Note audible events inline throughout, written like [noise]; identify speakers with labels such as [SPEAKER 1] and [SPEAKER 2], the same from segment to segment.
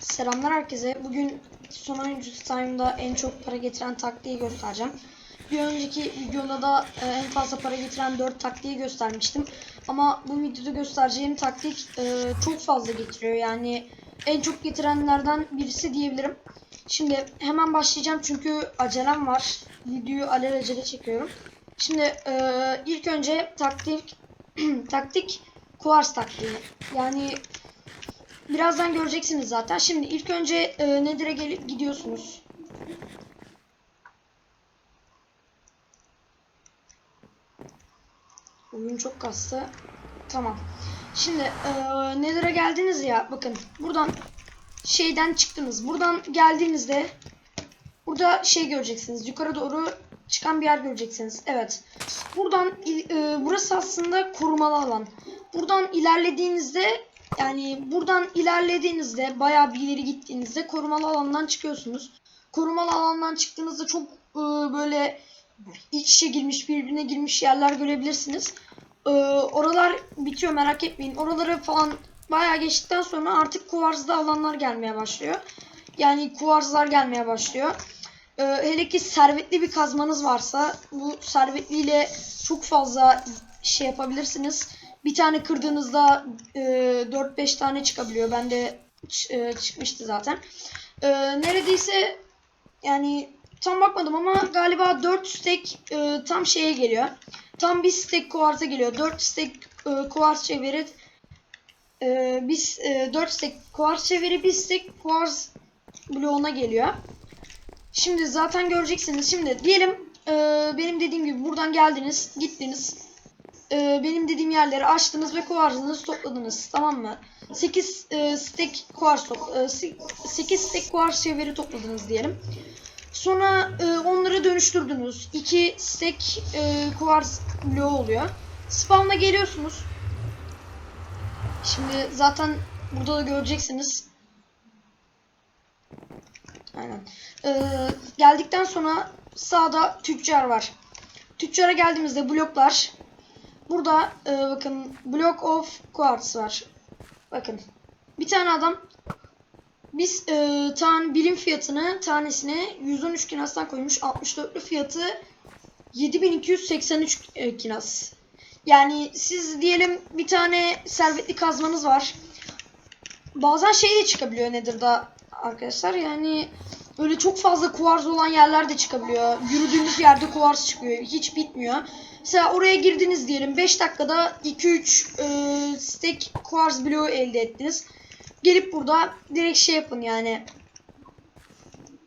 [SPEAKER 1] Selamlar herkese. Bugün son oyuncu time'da en çok para getiren taktiği göstereceğim. Bir önceki videoda da e, en fazla para getiren 4 taktiği göstermiştim. Ama bu videoda göstereceğim taktik e, çok fazla getiriyor. Yani en çok getirenlerden birisi diyebilirim. Şimdi hemen başlayacağım çünkü acelem var. Videoyu alelacele çekiyorum. Şimdi e, ilk önce taktik [clears throat] taktik Kuvars taktiği. Yani Birazdan göreceksiniz zaten. Şimdi ilk önce e, Nether'e gelip gidiyorsunuz. Oyun çok kastı. Tamam. Şimdi e, Nether'a geldiniz ya. Bakın buradan şeyden çıktınız. Buradan geldiğinizde burada şey göreceksiniz. Yukarı doğru çıkan bir yer göreceksiniz. Evet. Buradan e, burası aslında korumalı alan. Buradan ilerlediğinizde yani buradan ilerlediğinizde bayağı bir ileri gittiğinizde korumalı alandan çıkıyorsunuz. Korumalı alandan çıktığınızda çok e, böyle iç içe girmiş birbirine girmiş yerler görebilirsiniz. E, oralar bitiyor merak etmeyin. Oraları falan bayağı geçtikten sonra artık kuvarzda alanlar gelmeye başlıyor. Yani kuvarzlar gelmeye başlıyor. E, hele ki servetli bir kazmanız varsa bu servetliyle çok fazla şey yapabilirsiniz. Bir tane kırdığınızda e, 4-5 tane çıkabiliyor. Bende e, çıkmıştı zaten. E, neredeyse yani tam bakmadım ama galiba 4 stack e, tam şeye geliyor. Tam bir stack kuarza geliyor. 4 stack e, kuarz çeviri e, biz e, 4 stack kuarz çeviri bir stack kuarz bloğuna geliyor. Şimdi zaten göreceksiniz. Şimdi diyelim e, benim dediğim gibi buradan geldiniz, gittiniz e, benim dediğim yerleri açtınız ve kuarzınızı topladınız. Tamam mı? 8 e, stack kuarz e, 8 stack kuarz çeviri topladınız diyelim. Sonra e, onları dönüştürdünüz. 2 stack e, kuarz bloğu oluyor. Spawn'a geliyorsunuz. Şimdi zaten burada da göreceksiniz. Aynen. E, geldikten sonra sağda tüccar var. Tüccara geldiğimizde bloklar Burada e, bakın block of quartz var. Bakın. Bir tane adam biz e, tane birim fiyatını tanesine 113 kinastan koymuş. 64'lü fiyatı 7283 e, kinas. Yani siz diyelim bir tane servetli kazmanız var. Bazen şey de çıkabiliyor nedir da arkadaşlar. Yani öyle çok fazla kuvarz olan yerler de çıkabiliyor. Yürüdüğünüz yerde kuvarz çıkıyor. Hiç bitmiyor. Mesela oraya girdiniz diyelim 5 dakikada 2-3 e, stack quartz bloğu elde ettiniz. Gelip burada direkt şey yapın yani.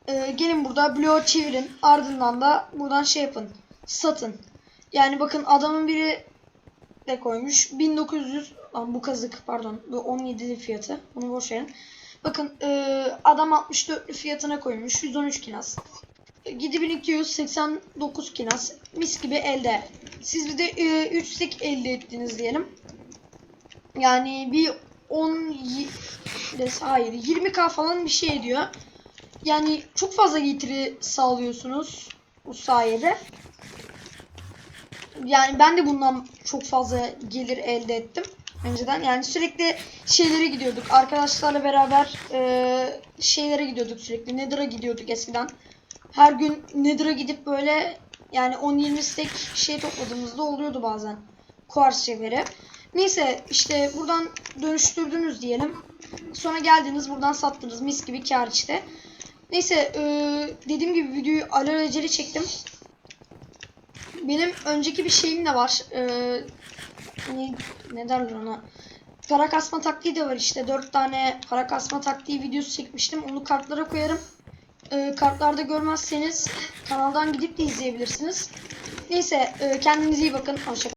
[SPEAKER 1] E, gelin burada bloğu çevirin. Ardından da buradan şey yapın. Satın. Yani bakın adamın biri de koymuş. 1900 Lan bu kazık pardon. Bu 17 fiyatı. Bunu boş verin. Bakın e, adam 64 fiyatına koymuş. 113 kinas. 7289 kinas. Mis gibi elde. Siz bir de e, 3 stack elde ettiniz diyelim. Yani bir 10 y- hayır 20k falan bir şey ediyor. Yani çok fazla getiri sağlıyorsunuz bu sayede. Yani ben de bundan çok fazla gelir elde ettim önceden. Yani sürekli şeylere gidiyorduk. Arkadaşlarla beraber e, şeylere gidiyorduk sürekli. Nether'a gidiyorduk eskiden. Her gün Nether'a gidip böyle yani 10-20 stack şey topladığımızda oluyordu bazen. Kuars şeyleri. Neyse işte buradan dönüştürdünüz diyelim. Sonra geldiniz buradan sattınız. Mis gibi kar işte. Neyse e, dediğim gibi videoyu alelacele çektim. Benim önceki bir şeyim de var. E, ne, ne derler ona? Para kasma taktiği de var işte. 4 tane para kasma taktiği videosu çekmiştim. Onu kartlara koyarım. E, kartlarda görmezseniz kanaldan gidip de izleyebilirsiniz. Neyse e, kendinize iyi bakın. Hoşçakalın.